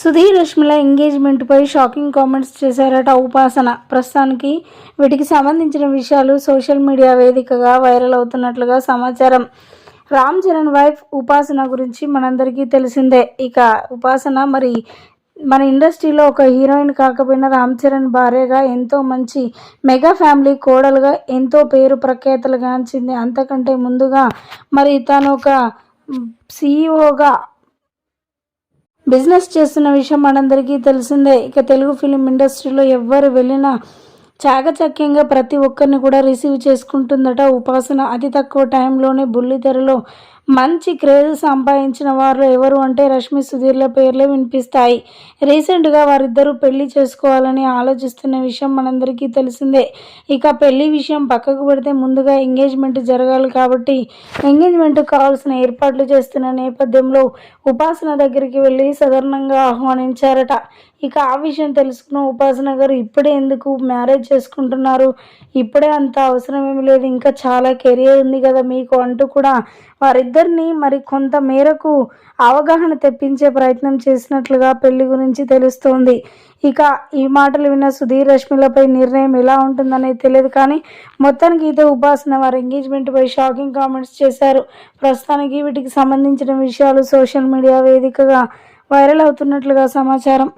సుధీర్ రష్మిల ఎంగేజ్మెంట్పై shocking comments చేశారట ఉపాసన. ప్రస్తుతానికి వీటికి సంబంధించిన విషయాలు సోషల్ మీడియా వేదికగా వైరల్ అవుతున్నట్లుగా సమాచారం. రామ్ చరణ్ వైఫ్ ఉపాసన గురించి మనందరికీ తెలిసిందే. ఇక ఉపాసన మరి మన ఇండస్ట్రీలో ఒక హీరోయిన్ కాకపోయినా రామ్ చరణ్ భార్యగా ఎంతో మంచి మెగా ఫ్యామిలీ కోడలుగా ఎంతో పేరు ప్రఖ్యాతలు గాంచింది అంతకంటే ముందుగా మరి తను ఒక సీఈఓగా బిజినెస్ చేస్తున్న విషయం మనందరికీ తెలిసిందే. ఇక తెలుగు ఫిలిం ఇండస్ట్రీలో ఎవ్వరు వెళ్ళినా చాకచక్యంగా ప్రతి ఒక్కరిని కూడా రిసీవ్ చేసుకుంటుందట ఉపాసన. అతి తక్కువ టైంలోనే బుల్లితెరలో మంచి క్రేజ్ సంపాదించిన వారు ఎవరు అంటే రష్మి సుధీర్ల పేర్లే వినిపిస్తాయి. రీసెంట్గా వారిద్దరూ పెళ్ళి చేసుకోవాలని ఆలోచిస్తున్న విషయం మనందరికీ తెలిసిందే. ఇక పెళ్ళి విషయం పక్కకు పెడితే ముందుగా ఎంగేజ్మెంట్ జరగాలి కాబట్టి ఎంగేజ్మెంట్ కావాల్సిన ఏర్పాట్లు చేస్తున్న నేపథ్యంలో ఉపాసన దగ్గరికి వెళ్ళి సాధారణంగా ఆహ్వానించారట. ఇక ఆ విషయం తెలుసుకున్న ఉపాసన గారు ఇప్పుడే ఎందుకు మ్యారేజ్ చేసుకుంటున్నారు? ఇప్పుడే అంత అవసరం ఏమి లేదు. ఇంకా చాలా కెరియర్ ఉంది కదా మీకు అంటూ కూడా వారి వారిద్దరిని మరి కొంత మేరకు అవగాహన తెప్పించే ప్రయత్నం చేసినట్లుగా పెళ్ళి గురించి తెలుస్తోంది. ఇక ఈ మాటలు విన్న సుధీర్ రష్మిలపై నిర్ణయం ఎలా ఉంటుందనేది తెలియదు కానీ మొత్తానికి అయితే ఉపాసన వారి ఎంగేజ్మెంట్పై షాకింగ్ కామెంట్స్ చేశారు. ప్రస్తుతానికి వీటికి సంబంధించిన విషయాలు సోషల్ మీడియా వేదికగా వైరల్ అవుతున్నట్లుగా సమాచారం.